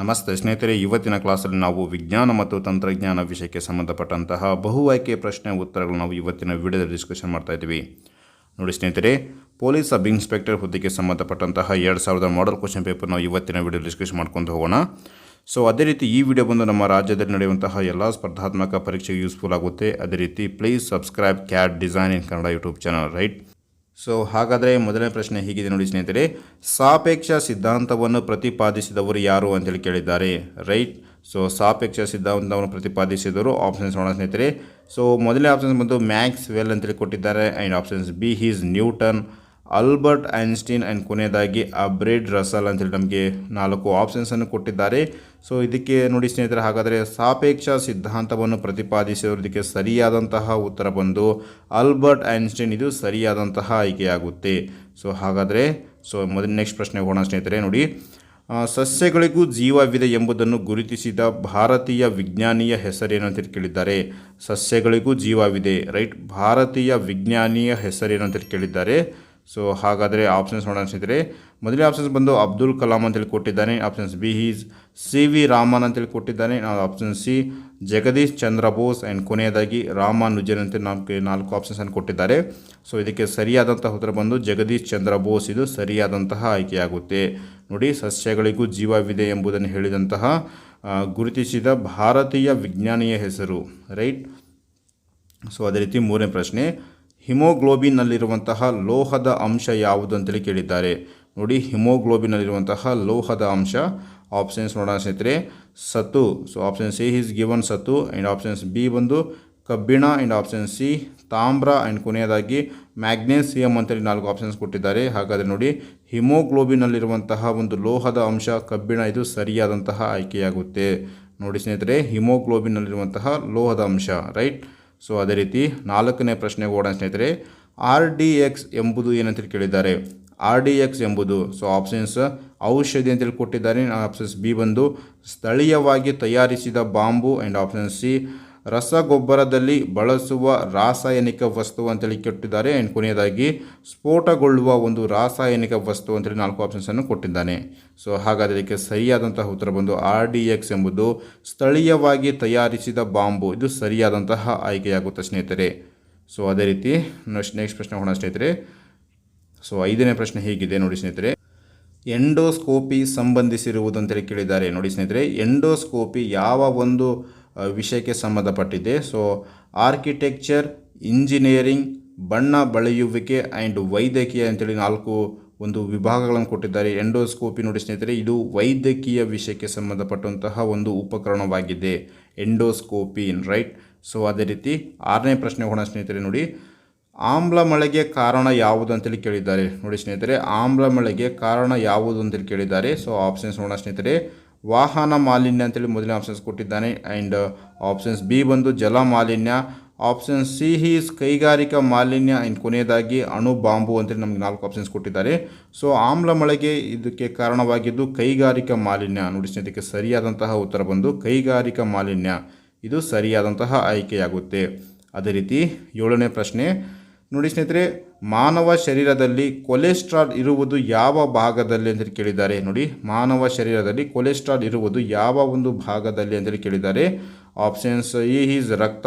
ನಮಸ್ತೆ ಸ್ನೇಹಿತರೆ, ಇವತ್ತಿನ ಕ್ಲಾಸಲ್ಲಿ ನಾವು ವಿಜ್ಞಾನ ಮತ್ತು ತಂತ್ರಜ್ಞಾನ ವಿಷಯಕ್ಕೆ ಸಂಬಂಧಪಟ್ಟಂತಹ ಬಹು ಆಯ್ಕೆ ಪ್ರಶ್ನೆ ಉತ್ತರಗಳು ನಾವು ಇವತ್ತಿನ ವಿಡಿಯೋದಲ್ಲಿ ಡಿಸ್ಕಷನ್ ಮಾಡ್ತಾ ಇದ್ದೀವಿ. ನೋಡಿ ಸ್ನೇಹಿತರೆ ಪೊಲೀಸ್ ಸಬ್ ಇನ್ಸ್ಪೆಕ್ಟರ್ ಹುದ್ದೆಗೆ ಸಂಬಂಧಪಟ್ಟಂತಹ ಎರಡು ಸಾವಿರದ ಮಾಡಲ್ ಕ್ವಶನ್ ಪೇಪರ್ ನಾವು ಇವತ್ತಿನ ವಿಡಿಯೋ ಡಿಸ್ಕಷನ್ ಮಾಡ್ಕೊಂಡು ಹೋಗೋಣ. ಸೊ ಅದೇ ರೀತಿ ಈ ವಿಡಿಯೋ ಬಂದು ನಮ್ಮ ರಾಜ್ಯದಲ್ಲಿ ನಡೆಯುವಂತಹ ಎಲ್ಲ ಸ್ಪರ್ಧಾತ್ಮಕ ಪರೀಕ್ಷೆಗೆ ಯೂಸ್ಫುಲ್ ಆಗುತ್ತೆ. ಅದೇ ರೀತಿ please subscribe cat design in Kannada YouTube channel right so ಹಾಗಾದರೆ ಮೊದಲನೇ ಪ್ರಶ್ನೆ ಹೀಗಿದೆ ನೋಡಿ ಸ್ನೇಹಿತರೆ. ಸಾಪೇಕ್ಷ ಸಿದ್ಧಾಂತವನ್ನು ಪ್ರತಿಪಾದಿಸಿದವರು ಯಾರು ಅಂತೇಳಿ ಕೇಳಿದ್ದಾರೆ. ರೈಟ್ ಸೊ ಸಾಪೇಕ್ಷ ಸಿದ್ಧಾಂತವನ್ನು ಪ್ರತಿಪಾದಿಸಿದವರು ಆಪ್ಷನ್ಸ್ ನೋಡೋಣ ಸ್ನೇಹಿತರೆ. ಸೊ ಮೊದಲನೇ ಆಪ್ಷನ್ಸ್ ಬಂದು ಮ್ಯಾಕ್ಸ್ ವೆಲ್ ಅಂತೇಳಿ ಕೊಟ್ಟಿದ್ದಾರೆ and options B is Newton Albert Einstein and ಕೊನೆಯದಾಗಿ ಅಬ್ರೇಡ್ ರಸಲ್ ಅಂತೇಳಿ ನಮಗೆ ನಾಲ್ಕು ಆಪ್ಷನ್ಸನ್ನು ಕೊಟ್ಟಿದ್ದಾರೆ. ಸೊ ಇದಕ್ಕೆ ನೋಡಿ ಸ್ನೇಹಿತರೆ, ಹಾಗಾದರೆ ಸಾಪೇಕ್ಷ ಸಿದ್ಧಾಂತವನ್ನು ಪ್ರತಿಪಾದಿಸಿರೋದಕ್ಕೆ ಸರಿಯಾದಂತಹ ಉತ್ತರ ಬಂದು ಆಲ್ಬರ್ಟ್ ಐನ್ಸ್ಟೀನ್ ಇದು ಸರಿಯಾದಂತಹ ಆಯ್ಕೆಯಾಗುತ್ತೆ. ಸೊ ಹಾಗಾದರೆ ಸೊ ಮೊದಲು ನೆಕ್ಸ್ಟ್ ಪ್ರಶ್ನೆ ಹೋಗೋಣ ಸ್ನೇಹಿತರೆ, ನೋಡಿ. ಸಸ್ಯಗಳಿಗೂ ಜೀವವಿದೆ ಎಂಬುದನ್ನು ಗುರುತಿಸಿದ ಭಾರತೀಯ ವಿಜ್ಞಾನಿಯ ಹೆಸರೇನು ಅಂತ ಕೇಳಿದ್ದಾರೆ. ಸಸ್ಯಗಳಿಗೂ ಜೀವವಿದೆ ರೈಟ್ ಭಾರತೀಯ ವಿಜ್ಞಾನಿಯ ಹೆಸರೇನು ಅಂತ ಕೇಳಿದ್ದಾರೆ. ಸೊ ಹಾಗಾದರೆ ಆಪ್ಷನ್ಸ್ ನೋಡೋಣ ಸ್ನೇಹಿತರೆ. ಮೊದಲನೇ ಆಪ್ಷನ್ಸ್ ಬಂದು ಅಬ್ದುಲ್ ಕಲಾಂ ಅಂತೇಳಿ ಕೊಟ್ಟಿದ್ದಾನೆ. Options B is C V Raman ಅಂತೇಳಿ ಕೊಟ್ಟಿದ್ದಾನೆ. Option C Jagadish Chandra Bose and ಕೊನೆಯದಾಗಿ ರಾಮಾನುಜನ್ ಅಂತ ನಮಗೆ ನಾಲ್ಕು ಆಪ್ಷನ್ಸನ್ನು ಕೊಟ್ಟಿದ್ದಾರೆ. ಸೊ ಇದಕ್ಕೆ ಸರಿಯಾದಂತಹ ಉತ್ತರ ಬಂದು ಜಗದೀಶ್ ಚಂದ್ರ ಬೋಸ್. ಇದು ಸರಿಯಾದಂತಹ ಆಯ್ಕೆಯಾಗುತ್ತೆ. ನೋಡಿ, ಸಸ್ಯಗಳಿಗೂ ಜೀವವಿದೆ ಎಂಬುದನ್ನು ಹೇಳಿದಂತಹ ಗುರುತಿಸಿದ ಭಾರತೀಯ ವಿಜ್ಞಾನಿಯ ಹೆಸರು ರೈಟ್ ಸೊ ಅದೇ ರೀತಿ ಮೂರನೇ ಪ್ರಶ್ನೆ. ಹಿಮೋಗ್ಲೋಬಿನ್ನಲ್ಲಿರುವಂತಹ ಲೋಹದ ಅಂಶ ಯಾವುದು ಅಂತೇಳಿ ಕೇಳಿದ್ದಾರೆ. ನೋಡಿ, ಹಿಮೋಗ್ಲೋಬಿನಲ್ಲಿರುವಂತಹ ಲೋಹದ ಅಂಶ. ಆಪ್ಷನ್ಸ್ ನೋಡೋಣ ಸ್ನೇಹಿತರೆ. ಸತು so option C is given ಸತು ಆ್ಯಂಡ್ ಆಪ್ಷನ್ಸ್ ಬಿ ಬಂದು ಕಬ್ಬಿಣ. ಆ್ಯಂಡ್ ಆಪ್ಷನ್ ಸಿ ತಾಮ್ರ. ಆ್ಯಂಡ್ ಕೊನೆಯದಾಗಿ ಮ್ಯಾಗ್ನೇಸಿಯಮ್ ಅಂತೇಳಿ ನಾಲ್ಕು ಆಪ್ಷನ್ಸ್ ಕೊಟ್ಟಿದ್ದಾರೆ. ಹಾಗಾದರೆ ನೋಡಿ, ಹಿಮೋಗ್ಲೋಬಿನಲ್ಲಿರುವಂತಹ ಒಂದು ಲೋಹದ ಅಂಶ, ಕಬ್ಬಿಣ, ಇದು ಸರಿಯಾದಂತಹ ಆಯ್ಕೆಯಾಗುತ್ತೆ. ನೋಡಿ ಸ್ನೇಹಿತರೆ, ಹಿಮೋಗ್ಲೋಬಿನಲ್ಲಿರುವಂತಹ ಲೋಹದ ಅಂಶ ರೈಟ್ ಸೊ ಅದೇ ರೀತಿ ನಾಲ್ಕನೇ ಪ್ರಶ್ನೆ ಓಡೋಣ ಸ್ನೇಹಿತರೆ. ಆರ್ ಡಿ ಎಕ್ಸ್ ಎಂಬುದು ಏನಂತೇಳಿ ಕೇಳಿದ್ದಾರೆ? ಆರ್ ಡಿ ಎಕ್ಸ್ ಎಂಬುದು ಸೊ ಆಪ್ಷನ್ಸ್ ಔಷಧಿ ಅಂತೇಳಿ ಕೊಟ್ಟಿದ್ದಾರೆ ಆಪ್ಷನ್ಸ್ ಬಿ ಬಂದು ಸ್ಥಳೀಯವಾಗಿ ತಯಾರಿಸಿದ ಬಾಂಬು ಆ್ಯಂಡ್ ಆಪ್ಷನ್ ಸಿ ರಸಗೊಬ್ಬರದಲ್ಲಿ ಬಳಸುವ ರಾಸಾಯನಿಕ ವಸ್ತು ಅಂತೇಳಿ ಕೆಟ್ಟಿದ್ದಾರೆ. ಆ್ಯಂಡ್ ಕೊನೆಯದಾಗಿ, ಸ್ಫೋಟಗೊಳ್ಳುವ ಒಂದು ರಾಸಾಯನಿಕ ವಸ್ತು ಅಂತೇಳಿ ನಾಲ್ಕು ಆಪ್ಷನ್ಸನ್ನು ಕೊಟ್ಟಿದ್ದಾನೆ. ಸೊ ಹಾಗಾದರೆ ಇದಕ್ಕೆ ಸರಿಯಾದಂತಹ ಉತ್ತರ ಬಂದು ಆರ್ ಡಿ ಎಕ್ಸ್ ಎಂಬುದು ಸ್ಥಳೀಯವಾಗಿ ತಯಾರಿಸಿದ ಬಾಂಬು. ಇದು ಸರಿಯಾದಂತಹ ಆಯ್ಕೆಯಾಗುತ್ತೆ ಸ್ನೇಹಿತರೆ. ಸೊ ಅದೇ ರೀತಿ ನೆಕ್ಸ್ಟ್ ನೆಕ್ಸ್ಟ್ ಪ್ರಶ್ನೆ ಹೋಗೋಣ ಸ್ನೇಹಿತರೆ. ಸೊ ಐದನೇ ಪ್ರಶ್ನೆ ಹೀಗಿದೆ ನೋಡಿ ಸ್ನೇಹಿತರೆ. ಎಂಡೋಸ್ಕೋಪಿ ಸಂಬಂಧಿಸಿರುವುದು ಅಂತೇಳಿ ಕೇಳಿದ್ದಾರೆ. ನೋಡಿ ಸ್ನೇಹಿತರೆ, ಎಂಡೋಸ್ಕೋಪಿ ಯಾವ ಒಂದು ವಿಷಯಕ್ಕೆ ಸಂಬಂಧಪಟ್ಟಿದೆ. ಸೊ ಆರ್ಕಿಟೆಕ್ಚರ್ ಇಂಜಿನಿಯರಿಂಗ್ ಬಣ್ಣ ಬಳೆಯುವಿಕೆ ಆ್ಯಂಡ್ ವೈದ್ಯಕೀಯ ಅಂತೇಳಿ ನಾಲ್ಕು ಒಂದು ವಿಭಾಗಗಳನ್ನು ಕೊಟ್ಟಿದ್ದಾರೆ. ಎಂಡೋಸ್ಕೋಪಿ ನೋಡಿ ಸ್ನೇಹಿತರೆ, ಇದು ವೈದ್ಯಕೀಯ ವಿಷಯಕ್ಕೆ ಸಂಬಂಧಪಟ್ಟಂತಹ ಒಂದು ಉಪಕರಣವಾಗಿದೆ. ಎಂಡೋಸ್ಕೋಪಿ ರೈಟ್ ಸೊ ಅದೇ ರೀತಿ ಆರನೇ ಪ್ರಶ್ನೆ ಹೋಗೋಣ ಸ್ನೇಹಿತರೆ ನೋಡಿ. ಆಮ್ಲ ಮಳೆಗೆ ಕಾರಣ ಯಾವುದು ಅಂತೇಳಿ ಕೇಳಿದ್ದಾರೆ. ನೋಡಿ ಸ್ನೇಹಿತರೆ, ಆಮ್ಲ ಮಳೆಗೆ ಕಾರಣ ಯಾವುದು ಅಂತೇಳಿ ಕೇಳಿದ್ದಾರೆ. ಸೊ ಆಪ್ಷನ್ಸ್ ನೋಡೋಣ ಸ್ನೇಹಿತರೆ. ವಾಹನ ಮಾಲಿನ್ಯ ಅಂತೇಳಿ ಮೊದಲನೇ ಆಪ್ಷನ್ಸ್ ಕೊಟ್ಟಿದ್ದಾನೆ. ಆ್ಯಂಡ್ ಆಪ್ಷನ್ಸ್ ಬಿ ಬಂದು ಜಲ ಮಾಲಿನ್ಯ. ಆಪ್ಷನ್ ಸಿ ಹೀಸ್ ಕೈಗಾರಿಕಾ ಮಾಲಿನ್ಯ. ಆ್ಯಂಡ್ ಕೊನೆಯದಾಗಿ ಅಣು ಬಾಂಬು ಅಂತೇಳಿ ನಮಗೆ ನಾಲ್ಕು ಆಪ್ಷನ್ಸ್ ಕೊಟ್ಟಿದ್ದಾರೆ. ಸೊ ಆಮ್ಲ ಮಳೆಗೆ ಇದಕ್ಕೆ ಕಾರಣವಾಗಿದ್ದು ಕೈಗಾರಿಕಾ ಮಾಲಿನ್ಯ. ನೋಡಿ ಸ್ನೇಹಿತಕ್ಕೆ ಸರಿಯಾದಂತಹ ಉತ್ತರ ಬಂದು ಕೈಗಾರಿಕಾ ಮಾಲಿನ್ಯ. ಇದು ಸರಿಯಾದಂತಹ ಆಯ್ಕೆಯಾಗುತ್ತೆ. ಅದೇ ರೀತಿ ಏಳನೇ ಪ್ರಶ್ನೆ ನೋಡಿ ಸ್ನೇಹಿತರೆ, ಮಾನವ ಶರೀರದಲ್ಲಿ ಕೊಲೆಸ್ಟ್ರಾಲ್ ಇರುವುದು ಯಾವ ಭಾಗದಲ್ಲಿ ಅಂತೇಳಿ ಕೇಳಿದ್ದಾರೆ. ನೋಡಿ, ಮಾನವ ಶರೀರದಲ್ಲಿ ಕೊಲೆಸ್ಟ್ರಾಲ್ ಇರುವುದು ಯಾವ ಒಂದು ಭಾಗದಲ್ಲಿ ಅಂತೇಳಿ ಕೇಳಿದ್ದಾರೆ. ಆಪ್ಷನ್ಸ್ ಇ ಈಸ್ ರಕ್ತ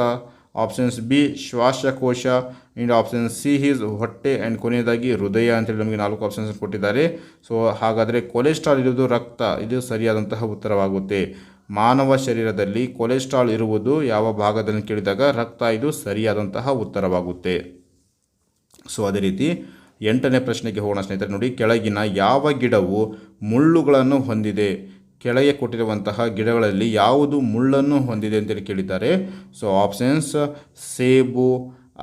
ಆಪ್ಷನ್ಸ್ ಬಿ ಶ್ವಾಸಕೋಶ ಆ್ಯಂಡ್ ಆಪ್ಷನ್ ಸಿ ಈಸ್ ಹೊಟ್ಟೆ ಆ್ಯಂಡ್ ಕೊನೆಯದಾಗಿ ಹೃದಯ ಅಂತೇಳಿ ನಮಗೆ ನಾಲ್ಕು ಆಪ್ಷನ್ಸ್ ಕೊಟ್ಟಿದ್ದಾರೆ. ಸೊ ಹಾಗಾದರೆ ಕೊಲೆಸ್ಟ್ರಾಲ್ ಇರುವುದು ರಕ್ತ, ಇದು ಸರಿಯಾದಂತಹ ಉತ್ತರವಾಗುತ್ತೆ. ಮಾನವ ಶರೀರದಲ್ಲಿ ಕೊಲೆಸ್ಟ್ರಾಲ್ ಇರುವುದು ಯಾವ ಭಾಗದಲ್ಲಿ ಕೇಳಿದಾಗ ರಕ್ತ ಇದು ಸರಿಯಾದಂತಹ ಉತ್ತರವಾಗುತ್ತೆ. ಸೊ ಅದೇ ರೀತಿ ಎಂಟನೇ ಪ್ರಶ್ನೆಗೆ ಹೋಗೋಣ ಸ್ನೇಹಿತರೆ, ನೋಡಿ, ಕೆಳಗಿನ ಯಾವ ಗಿಡವು ಮುಳ್ಳುಗಳನ್ನು ಹೊಂದಿದೆ? ಕೆಳಗೆ ಕೊಟ್ಟಿರುವಂತಹ ಗಿಡಗಳಲ್ಲಿ ಯಾವುದು ಮುಳ್ಳನ್ನು ಹೊಂದಿದೆ ಅಂತೇಳಿ ಕೇಳಿದ್ದಾರೆ. ಸೊ ಆಪ್ಷನ್ಸ್ ಸೇಬು,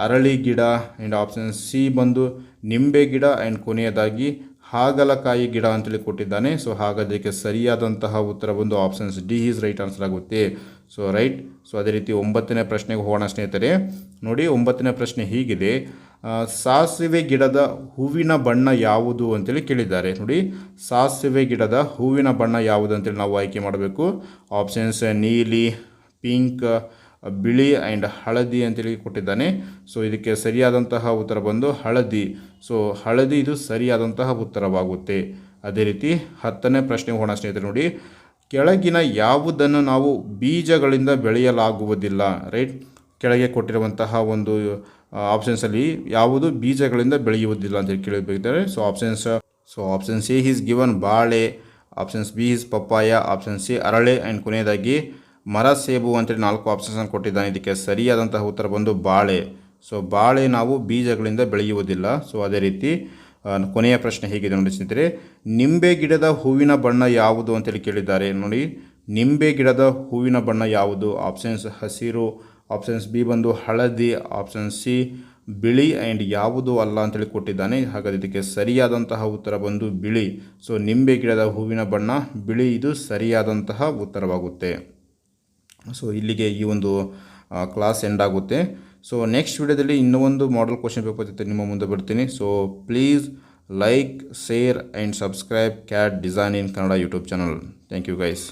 ಅರಳಿ ಗಿಡ ಆ್ಯಂಡ್ ಆಪ್ಷನ್ ಸಿ ಬಂದು ನಿಂಬೆ ಗಿಡ ಆ್ಯಂಡ್ ಕೊನೆಯದಾಗಿ ಹಾಗಲಕಾಯಿ ಗಿಡ ಅಂತೇಳಿ ಕೊಟ್ಟಿದ್ದಾನೆ. ಸೊ ಹಾಗಾದಕ್ಕೆ ಸರಿಯಾದಂತಹ ಉತ್ತರ ಬಂದು options D is right answer ಆಗುತ್ತೆ. ಸೊ ರೈಟ್ ಸೊ ಅದೇ ರೀತಿ ಒಂಬತ್ತನೇ ಪ್ರಶ್ನೆಗೆ ಹೋಗೋಣ ಸ್ನೇಹಿತರೆ. ನೋಡಿ, ಒಂಬತ್ತನೇ ಪ್ರಶ್ನೆ ಹೀಗಿದೆ. ಸಾಸಿವೆ ಗಿಡದ ಹೂವಿನ ಬಣ್ಣ ಯಾವುದು ಅಂತೇಳಿ ಕೇಳಿದ್ದಾರೆ. ನೋಡಿ, ಸಾಸಿವೆ ಗಿಡದ ಹೂವಿನ ಬಣ್ಣ ಯಾವುದು ಅಂತೇಳಿ ನಾವು ಆಯ್ಕೆ ಮಾಡಬೇಕು. ಆಪ್ಷನ್ಸ್ ನೀಲಿ ಪಿಂಕ್ ಬಿಳಿ ಆ್ಯಂಡ್ ಹಳದಿ ಅಂತೇಳಿ ಕೊಟ್ಟಿದ್ದಾನೆ. ಸೊ ಇದಕ್ಕೆ ಸರಿಯಾದಂತಹ ಉತ್ತರ ಬಂದು ಹಳದಿ. ಸೊ ಹಳದಿ ಇದು ಸರಿಯಾದಂತಹ ಉತ್ತರವಾಗುತ್ತೆ. ಅದೇ ರೀತಿ ಹತ್ತನೇ ಪ್ರಶ್ನೆ ಹೋಣ ಸ್ನೇಹಿತರೆ, ನೋಡಿ. ಕೆಳಗಿನ ಯಾವುದನ್ನು ನಾವು ಬೀಜಗಳಿಂದ ಬೆಳೆಯಲಾಗುವುದಿಲ್ಲ ರೈಟ್ ಕೆಳಗೆ ಕೊಟ್ಟಿರುವಂತಹ ಒಂದು ಆಪ್ಷನ್ಸಲ್ಲಿ ಯಾವುದು ಬೀಜಗಳಿಂದ ಬೆಳೆಯುವುದಿಲ್ಲ ಅಂತ ಹೇಳಿ ಕೇಳಬೇಕಿದ್ದಾರೆ so options so option C is given ಬಾಳೆ options B is papaya option C ಅರಳೆ and ಕೊನೆಯದಾಗಿ ಮರ ಸೇಬು ಅಂತೇಳಿ ನಾಲ್ಕು ಆಪ್ಷನ್ಸನ್ನು ಕೊಟ್ಟಿದ್ದಾನೆ. ಇದಕ್ಕೆ ಸರಿಯಾದಂತಹ ಉತ್ತರ ಬಂದು ಬಾಳೆ. ಸೊ ಬಾಳೆ ನಾವು ಬೀಜಗಳಿಂದ ಬೆಳೆಯುವುದಿಲ್ಲ. ಸೊ ಅದೇ ರೀತಿ ಕೊನೆಯ ಪ್ರಶ್ನೆ ಹೇಗಿದೆ ನೋಡಿ ಸ್ನೇಹಿತರೆ. ನಿಂಬೆ ಗಿಡದ ಹೂವಿನ ಬಣ್ಣ ಯಾವುದು ಅಂತೇಳಿ ಕೇಳಿದ್ದಾರೆ. ನೋಡಿ, ನಿಂಬೆ ಗಿಡದ ಹೂವಿನ ಬಣ್ಣ ಯಾವುದು? ಆಪ್ಷನ್ಸ್ ಹಸಿರು ಆಪ್ಷನ್ಸ್ ಬಿ ಬಂದು ಹಳದಿ ಆಪ್ಷನ್ ಸಿ ಬಿಳಿ ಆ್ಯಂಡ್ ಯಾವುದು ಅಲ್ಲ ಅಂತೇಳಿ ಕೊಟ್ಟಿದ್ದಾನೆ. ಹಾಗಾದ್ರೆ ಇದಕ್ಕೆ ಸರಿಯಾದಂತಹ ಉತ್ತರ ಬಂದು ಬಿಳಿ. ಸೊ ನಿಂಬೆ ಗಿಡದ ಹೂವಿನ ಬಣ್ಣ ಬಿಳಿ, ಇದು ಸರಿಯಾದಂತಹ ಉತ್ತರವಾಗುತ್ತೆ. ಸೊ ಇಲ್ಲಿಗೆ ಈ ಒಂದು ಕ್ಲಾಸ್ ಎಂಡ್ ಆಗುತ್ತೆ. ಸೊ ನೆಕ್ಸ್ಟ್ ವಿಡಿಯೋದಲ್ಲಿ ಇನ್ನೂ ಒಂದು ಮಾಡಲ್ ಕ್ವಶನ್ ಪೇಪರ್ ಜೊತೆ ನಿಮ್ಮ ಮುಂದೆ ಬರ್ತೀನಿ. So please like share and subscribe cat design in Kannada YouTube channel thank you guys